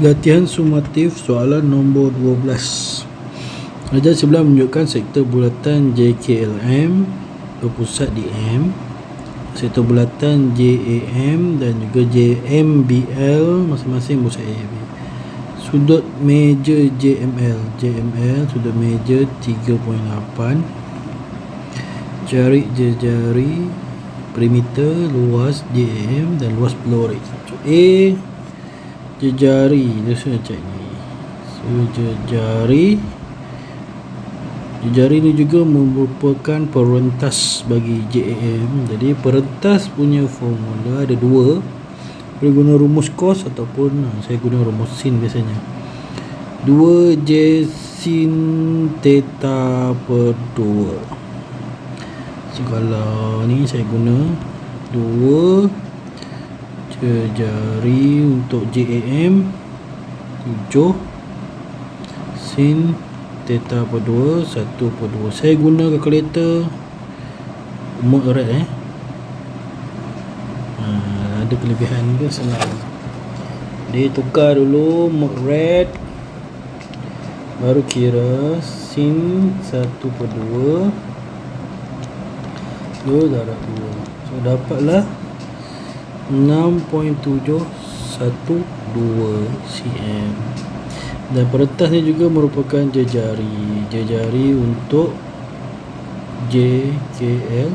Latihan sumatif soalan nombor 12 Raja sebelah menunjukkan sektor bulatan JKLM berpusat di M Sektor bulatan JAM dan juga JMBL masing-masing pusat A B. Sudut meja JML JML sudut meja 3.8 Jarik jejari perimeter luas JM dan luas pelori A jejari dia sudah cek ni so jejari. Ni juga merupakan perentas bagi JAM jadi perentas punya formula ada dua. Boleh guna rumus cos ataupun ha, saya guna rumus sin biasanya. 2 J sin theta per 2 so kalau ni saya guna 2 jari untuk JAM 7 sin theta per 2 1 per 2 saya guna kalkulator mod red eh? Ha, ada kelebihan ke? Senang. Dia tukar dulu mod red. Baru kira sin 1 per 2 2 darab 2 so dapatlah 6.712 cm dan peretas ni juga merupakan jejari. Jejari untuk JKLM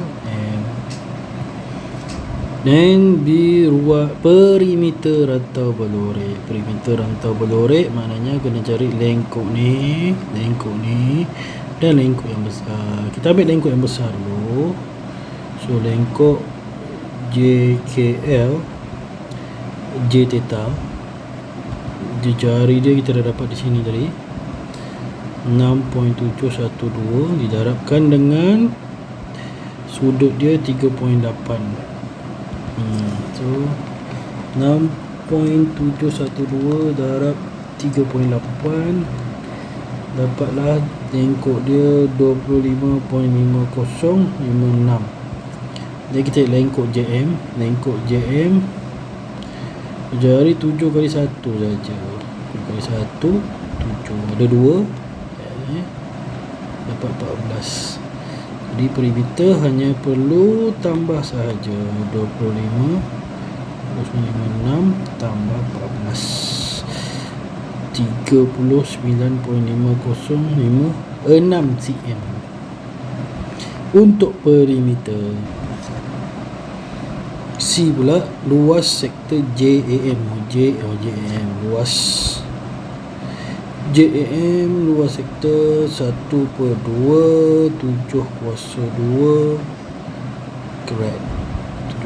dan B ruang perimeter rantau balorek perimeter rantau balorek maknanya kena cari lengkok ni lengkok ni dan lengkok yang besar. Kita ambil lengkok yang besar dulu. So lengkok JKL J theta. Jari dia kita dah dapat di sini tadi. 6.712 didarabkan dengan sudut dia 3.8 hmm, so 6.712 darab 3.8 dapatlah tengkok dia 25.5056 jadi kita lengkok JM Lengkok JM Jari 7 kali 1 saja. 7 kali 1 7 Ada 2 eh, Dapat 14 Jadi perimeter hanya perlu tambah sahaja. 25 26 tambah 14 39.505 6 cm. Untuk perimeter C pula luas sektor JAM J oh JAM luas. JAM luas sektor 1 per 2 7 kuasa 2 correct.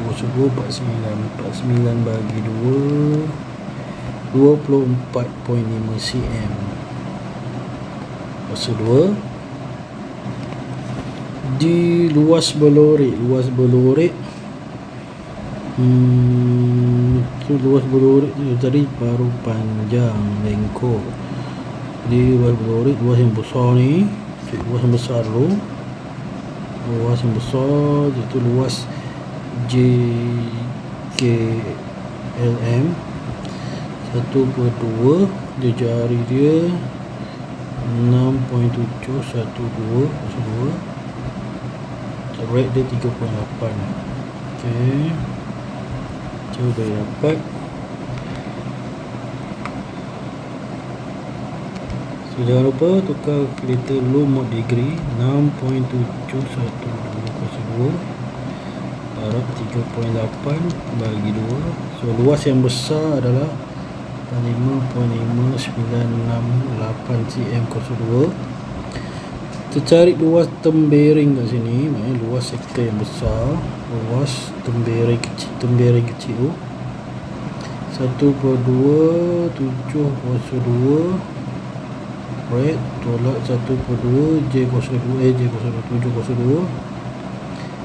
7 kuasa 2 49 49 bagi 2 24.5 cm kuasa 2 di luas belorek luas belorek Hmm, tu luas belurit tu. Tadi baru panjang lengkok. Jadi luas belurit luas yang besar ni, luas yang besar tu. Luas yang besar itu luas J K L M. Satu per dua dia jari dia 6.712 maksud dua rate dia 3.8 ok sudah dapat so jangan lupa tukar kereta low mod degree 6.712 harap 3.8 bagi 2 so luas yang besar adalah 5.5968 cm 02 kita cari luas tembering kat sini maknanya luas sektor yang besar luas tembering kecil tembering kecil. tu 1 per 2 7 kuasa 2 right tolak 1 per 2 J kuasa 2 eh J kuasa 2 7 kuasa 2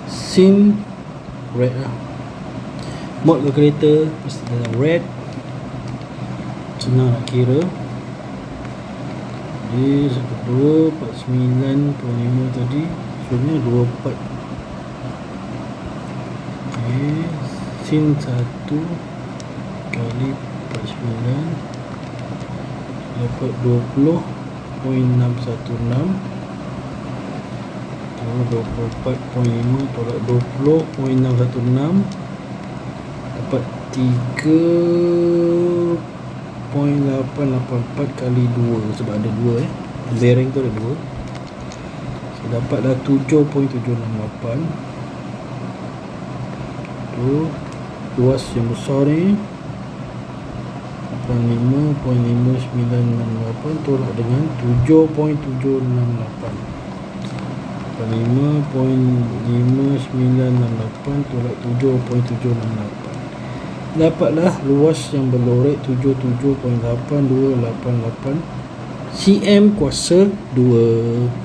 sin red lah. Mod calculator mesti dalam red. Senang nak kira jadi satu dua empat sembilan puluh lima tadi. Sebenarnya dua empat. Okay. sin satu kali empat sembilan. Dapat 20.616 tu 24.5 tolak 20.616 dapat 3.884 kali 2 sebab ada 2 eh bearing tu ada 2 so dapatlah 7.768 tu luas yang besar ni 85.5968 tolak dengan 7.768 85.5968 tolak 7.768 dapatlah luas yang berlorek 77.8288 cm kuasa 2